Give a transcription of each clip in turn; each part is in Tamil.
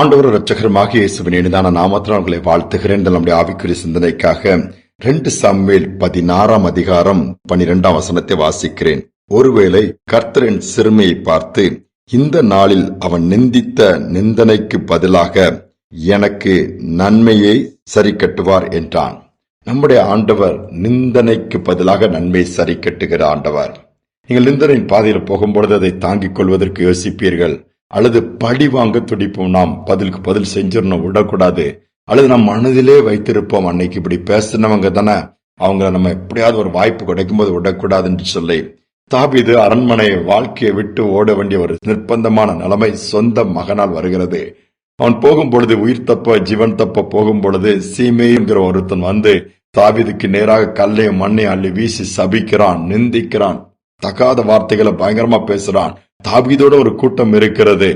ஆண்டவர் ரட்சகரமாக இயேசுவின் இனிதான நாமத்தில் உங்களை வாழ்த்துகிறேன். நம்முடைய ஆவிக்குரிய சிந்தனைக்காக ரெண்டு சாமுவேல் பதினாறாம் அதிகாரம் பனிரெண்டாம் வசனத்தை வாசிக்கிறேன். ஒருவேளை கர்த்தரின் சிறுமையை பார்த்து இந்த நாளில் அவன் நிந்தித்த நிந்தனைக்கு பதிலாக எனக்கு நன்மையை சரி கட்டுவார் என்றான். நம்முடைய ஆண்டவர் நிந்தனைக்கு பதிலாக நன்மை சரி கட்டுகிற ஆண்டவர். நீங்கள் நிந்தனின் பாதையில் போகும்பொழுது அதை தாங்கிக் கொள்வதற்கு யோசிப்பீர்கள். அல்லது பழி வாங்க துடிப்போம். நாம் பதிலுக்கு பதில் செஞ்சிடணும். விடக்கூடாது. அல்லது நம் மனதிலே வைத்திருப்போம். அன்னைக்கு இப்படி பேசினவங்க தானே. அவங்கள நம்ம எப்படியாவது ஒரு வாய்ப்பு கிடைக்கும் போது விடக்கூடாது என்று சொல்லி. தாபிது அரண்மனை வாழ்க்கையை விட்டு ஓட வேண்டிய ஒரு நிர்பந்தமான நிலைமை சொந்த மகனால் வருகிறது. அவன் போகும் பொழுது உயிர் தப்ப ஜீவன் தப்ப போகும் பொழுது சீமைங்கிற ஒருத்தன் வந்து தாவிதுக்கு நேராக கல்லையும் மண்ணை அள்ளி வீசி சபிக்கிறான் நிந்திக்கிறான் தகாத வார்த்தைகளை பயங்கரமா பேசுறான். தாபீதோட ஒரு கூட்டம் இருக்கிறது.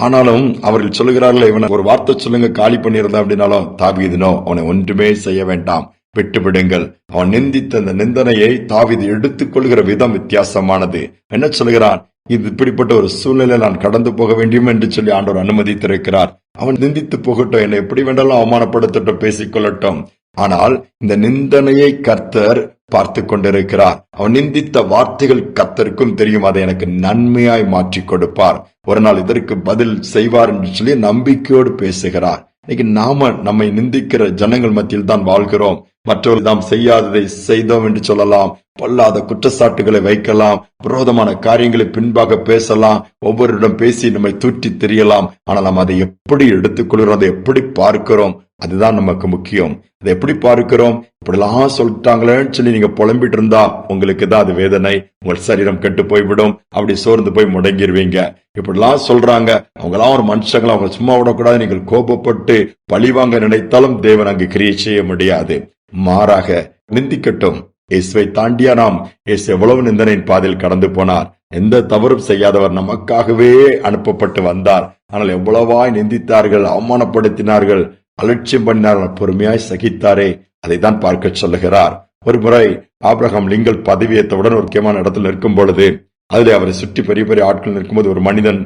ஆனாலும் அவர்கள் சொல்லுகிறார்கள் இவனை ஒரு வார்த்தை சொல்லுங்க காலி பண்ணியிருந்தா அப்படின்னாலும் தாபீதுனோ அவனை ஒன்றுமே செய்ய வேண்டாம். விட்டு விடுங்கள். அவன் நிந்தித்த அந்த நிந்தனையை தாவிது எடுத்துக்கொள்கிற விதம் வித்தியாசமானது. என்ன சொல்கிறான் இது இப்படிப்பட்ட ஒரு சூழ்நிலை நான் கடந்து போக வேண்டும் என்று சொல்லி ஆண்டவர் அனுமதித்திருக்கிறார். அவன் நிந்தித்து போகட்டும். என்னை எப்படி வேண்டாலும் அவமானப்படுத்தட்டும் பேசிக்கொள்ளட்டும் ஆனால் இந்த நிந்தனையை கர்த்தர் பார்த்து கொண்டிருக்கிறார். அவன் நிந்தித்த வார்த்தைகள் கர்த்தருக்கும் தெரியும். அதை எனக்கு நன்மையாய் மாற்றி கொடுப்பார். ஒரு நாள் இதற்கு பதில் செய்வார் என்று சொல்லி நம்பிக்கையோடு பேசுகிறார். இன்னைக்கு நாம நம்மை நிந்திக்கிற ஜனங்கள் மத்தியில் தான் வாழ்கிறோம். மற்றவர்கள் நாம் செய்யாததை செய்தோம் என்று சொல்லலாம். பொல்லாத குற்றச்சாட்டுகளை வைக்கலாம். விரோதமான காரியங்களை பின்பாக பேசலாம். ஒவ்வொருடம் பேசி நம்மை தூற்றி தெரியலாம். ஆனால் நாம் அதை எப்படி எடுத்துக்கொள்கிறோம்? அதை எப்படி பார்க்கிறோம்? அதுதான் நமக்கு முக்கியம். அதை எப்படி பார்க்கிறோம்? இப்படிலாம் சொல்லிட்டாங்களேன்னு சொல்லி நீங்க புலம்பிட்டு இருந்தா உங்களுக்கு தான் அது வேதனை. உங்கள் சரீரம் கெட்டு போய்விடும். அப்படி சோர்ந்து போய் முடங்கிடுவீங்க இப்படிலாம் சொல்றாங்க. அவங்களாம் ஒரு மனுஷங்களை அவங்க சும்மா விடக்கூடாது. நீங்கள் கோபப்பட்டு பழிவாங்க நினைத்தாலும் தேவன் அங்கு கிரியை செய்ய முடியாது. மாறாக நிந்திக்கட்டும். இயேசுவை தாண்டியா நாம்? இயேசு எவ்வளவு நிந்தனையின் பாதையில் கடந்து போனார். எந்த தவறும் செய்யாதவர் நமக்காகவே அனுப்பப்பட்டு வந்தார். ஆனால் எவ்வளவாய் நிந்தித்தார்கள் அவமானப்படுத்தினார்கள். அலட்சியம் பண்ணினார்கள் பொறுமையாய் சகித்தாரே அதை தான் பார்க்க சொல்லுகிறார். ஒரு முறை ஆபிரகாம் லிங்கல் பதவியேற்றவுடன் ஒரு முக்கியமான இடத்துல இருக்கும் பொழுது அதிலே அவரை சுற்றி பெரிய பெரிய ஆட்கள் நிற்கும்போது ஒரு மனிதன்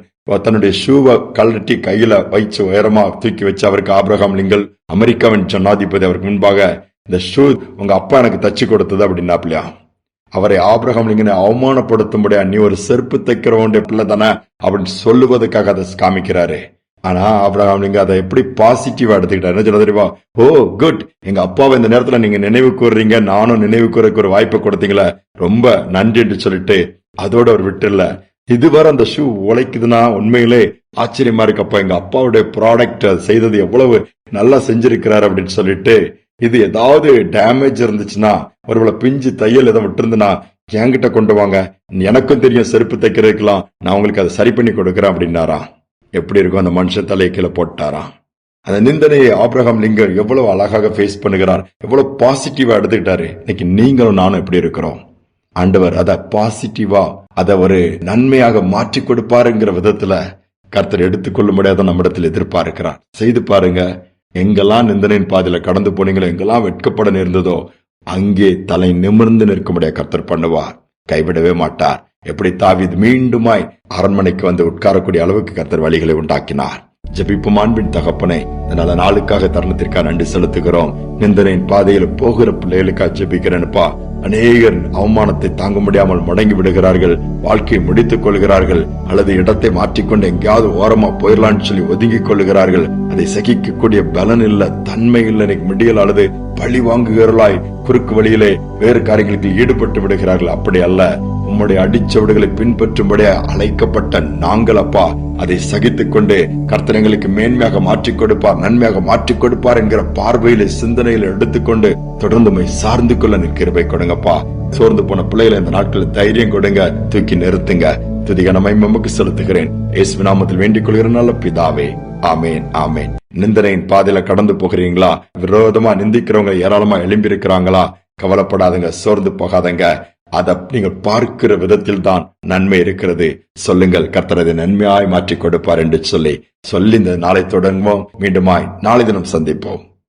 தன்னுடைய ஷூவை கழட்டி கையில வைச்சு உயரமா தூக்கி வச்சு அவருக்கு ஆப்ரஹாம் லிங்கல் அமெரிக்காவின் ஜனாதிபதி அவருக்கு முன்பாக இந்த ஷூ உங்க அப்பா எனக்கு தச்சு கொடுத்தது அப்படின்னாப்லையா. அவரை ஆப்ரஹாம் லிங்கனை அவமானப்படுத்தும்படியா நீ ஒரு செருப்பு தைக்கிறவனுடைய பிள்ளை தானே அப்படின்னு சொல்லுவதற்காக அதை காமிக்கிறாரு. ஆனா ஆப்ரஹாம் நீங்க அதை எப்படி பாசிட்டிவா எடுத்துக்கிட்டாரு? என்ன சொல்ல தெரியுமா? ஓ குட் எங்க அப்பாவை இந்த நேரத்துல நீங்க நினைவு கூறுறீங்க நானும் நினைவு கூறக்கு ஒரு வாய்ப்பு கொடுத்தீங்களே. ரொம்ப நன்றி சொல்லிட்டு அதோட ஒரு விட்டுல இதுவரை அந்த ஷூ உழைக்குதுன்னா உண்மையிலே ஆச்சரியமா இருக்கப்பா எங்க அப்பாவுடைய ப்ராடக்ட் செய்தது எவ்வளவு நல்லா செஞ்சிருக்கிறாரு அப்படின்னு சொல்லிட்டு இது ஏதாவது டேமேஜ் இருந்துச்சுன்னா ஒருவேளை பிஞ்சு தையல் எதை விட்டுருந்துன்னா என்கிட்ட கொண்டு வாங்க. எனக்கும் தெரியும் செருப்பு தைக்கிறதுக்கெல்லாம் நான் உங்களுக்கு அதை சரி பண்ணி கொடுக்குறேன் அப்படின்னாரா எப்படி இருக்கும் அந்த மனுஷன் தலையை கீழே போட்டாராம் அந்த நிந்தனையை ஆப்ரஹாம் லிங்கர் எவ்வளவு அழகாக ஃபேஸ் பண்ணுகிறார் எவ்வளவு பாசிட்டிவா எடுத்துக்கிட்டாரு. இன்னைக்கு நீங்களும் நானும் எப்படி இருக்கிறோம். ஆண்டவர் அத பாசிட்டிவா அதை ஒரு நன்மையாக மாற்றி கொடுப்பாருங்கிற விதத்துல கர்த்தர் எடுத்துக்கொள்ளும்படியாக நம்மிடத்தில் எதிர்பார்க்கிறார். செய்து பாருங்க எங்கெல்லாம் நிந்தனையின் பாதையில கடந்து போனீங்களோ எங்கெல்லாம் வெட்கப்பட நேர்ந்ததோ அங்கே தலை நிமிர்ந்து நிற்கும்படியாக கர்த்தர் பண்ணுவார். கைவிடவே மாட்டார். எப்படி தாவித் மீண்டுமாய் அரண்மனைக்கு வந்து உட்காரக்கூடிய அளவுக்கு கத்தர் வழிகளை உண்டாக்கினார். ஜபிப்பும் அன்பின் தகப்பனை இந்த நல்ல நாளுக்காக தருணத்திற்காக நன்றி செலுத்துகிறோம். நிந்தனையின் பாதையில போகிற பிள்ளைகளுக்காக ஜபிக்கிறேன்ப்பா. அநேகர் அவமானத்தை தாங்க முடியாமல் முடங்கி விடுகிறார்கள் வாழ்க்கையை முடித்துக் கொள்கிறார்கள் அல்லது இடத்தை மாற்றிக்கொண்டு எங்கேயாவது ஓரமா போயிடலாம்னு சொல்லி ஒதுங்கிக் கொள்கிறார்கள். அதை சகிக்கக்கூடிய பலன் இல்ல தன்மை இல்ல முடியல முடியல் அல்லது பழி வாங்குகிறாய் குறுக்கு வழியிலே வேறு காரியங்களுக்கு ஈடுபட்டு விடுகிறார்கள். அப்படி அல்ல. உம்முடைய அடிச்சவடுகளை பின்பற்றும்படி அழைக்கப்பட்ட நாங்கள் அப்பா அதை சகித்துக் கொண்டு கர்த்தனங்களுக்கு மேன்மையாக மாற்றிக் கொடுப்பார் நன்மையாக மாற்றிக் கொடுப்பார் என்கிற பார்வையில சிந்தனையில எடுத்துக்கொண்டு தொடர்ந்து சார்ந்து கொள்ள நிற்கிறவை கொடுங்கப்பா. சோர்ந்து போன பிள்ளைகளை இந்த நாட்களில் தைரியம் கொடுங்க தூக்கி நிறுத்துங்க. துதிகனமை நமக்கு செலுத்துகிறேன். இயேசு நாமத்தில் வேண்டிக் கொள்கிற நல்ல பிதாவே. ஆமேன் ஆமேன். நிந்தனையின் பாதையில கடந்து போகிறீங்களா? விரோதமா நிந்திக்கிறவங்க ஏராளமா எழும்பி இருக்கிறாங்களா கவலைப்படாதுங்க சோர்ந்து போகாதங்க. அதை நீங்கள் பார்க்கிற விதத்தில் தான் நன்மை இருக்கிறது. சொல்லுங்கள் கர்த்தரது நன்மையாய் மாற்றி கொடுப்பார் என்று சொல்லி சொல்லி இந்த நாளை தொடங்குவோம். மீண்டுமாய் நாளை தினம் சந்திப்போம்.